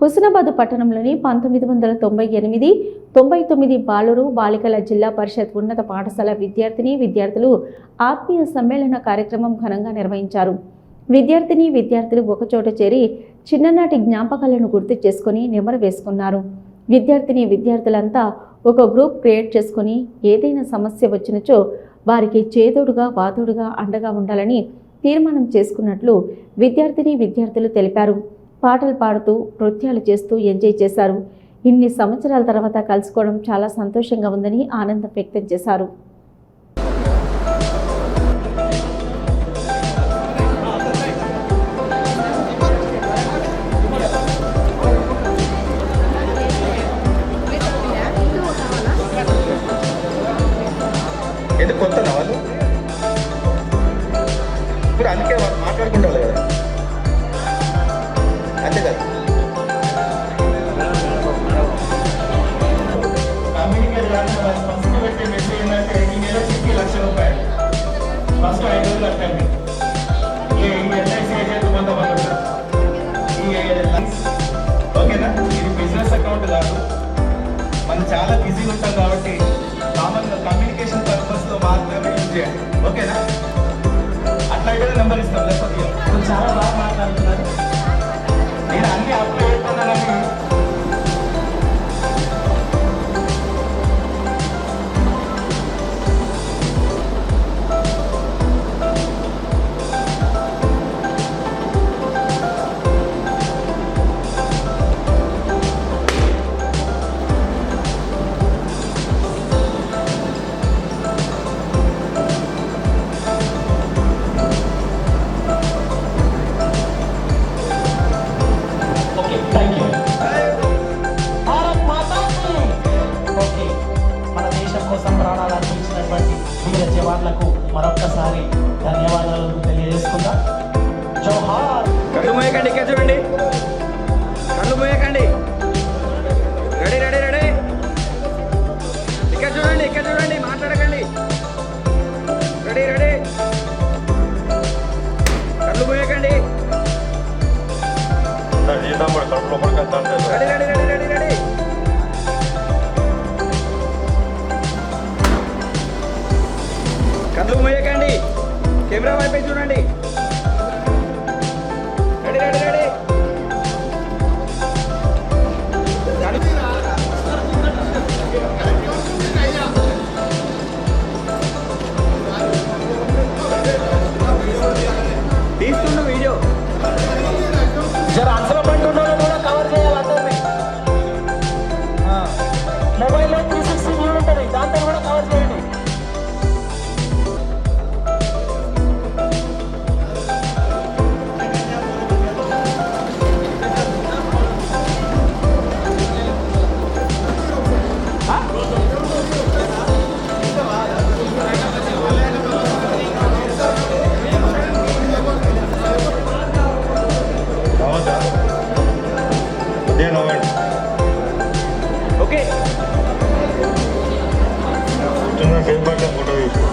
హుస్నాబాద్ పట్టణంలోని పంతొమ్మిది వందల తొంభై ఎనిమిది తొంభై తొమ్మిది బాలురు బాలికల జిల్లా పరిషత్ ఉన్నత పాఠశాల విద్యార్థిని విద్యార్థులు ఆత్మీయ సమ్మేళన కార్యక్రమం ఘనంగా నిర్వహించారు. విద్యార్థిని విద్యార్థులు ఒకచోట చేరి చిన్ననాటి జ్ఞాపకాలను గుర్తు చేసుకుని నెమరు వేసుకున్నారు. విద్యార్థిని విద్యార్థులంతా ఒక గ్రూప్ క్రియేట్ చేసుకుని ఏదైనా సమస్య వచ్చినచో వారికి చేదోడుగా వాదోడుగా అండగా ఉండాలని తీర్మానం చేసుకున్నట్లు విద్యార్థిని విద్యార్థులు తెలిపారు. పాటలు పాడుతూ నృత్యాలు చేస్తూ ఎంజాయ్ చేశారు. ఇన్ని సంవత్సరాల తర్వాత కలుసుకోవడం చాలా సంతోషంగా ఉందని ఆనందం వ్యక్తం చేశారు. ఇది కొత్త ఇప్పుడు అందుకే వాళ్ళు మాట్లాడుకుంటారు కదా. ఫస్ట్ పెట్టే మెసేజ్ ఈ నెల చిక్కి లక్ష రూపాయలు ఫస్ట్ ఐదు వేలు కట్టండి ఈ ఎల్ఐసి ఏజెంట్ కొంతమంది ఈ ఓకేనా ఇది బిజినెస్ అకౌంట్ కాదు మనం చాలా బిజీగా ఉంటాం కాబట్టి కామన్గా కమ్యూనికేషన్ పర్పస్లో మాత్రమే యూజ్ చేయండి జవాన్లకు మరొక్కసారి ధన్యవాదాలు తెలియజేసుకుందాం జోహార్! కళ్ళు మూయకండి ఇక్కడ చూడండి. కళ్ళు మూయకండి. Ready ready ready. ఇక్కడ చూడండి ఇక్కడ చూడండి మాట్లాడకండి. Ready ready. కళ్ళు మూయకండి. Ready ready ready. నేను సేఫ్ పట్ల ఫోటో తీసుకో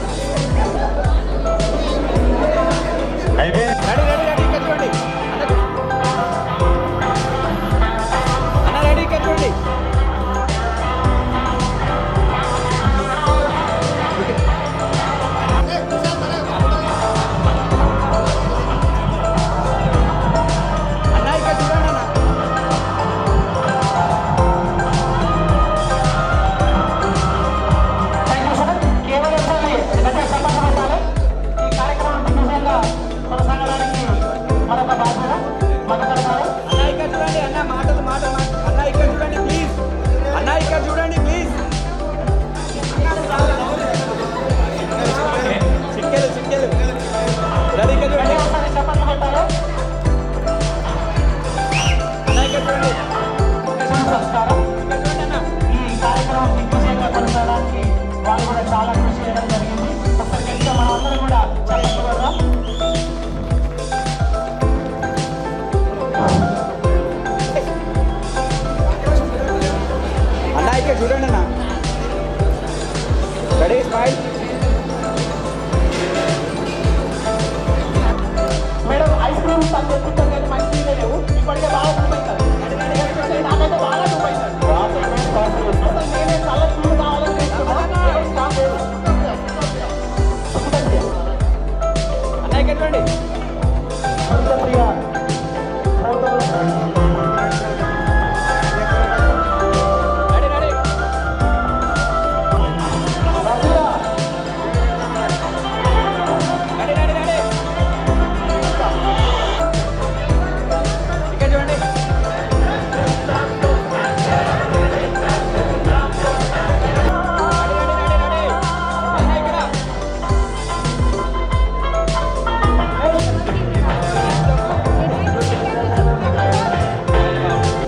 తను తను ఇప్పటికే బాగా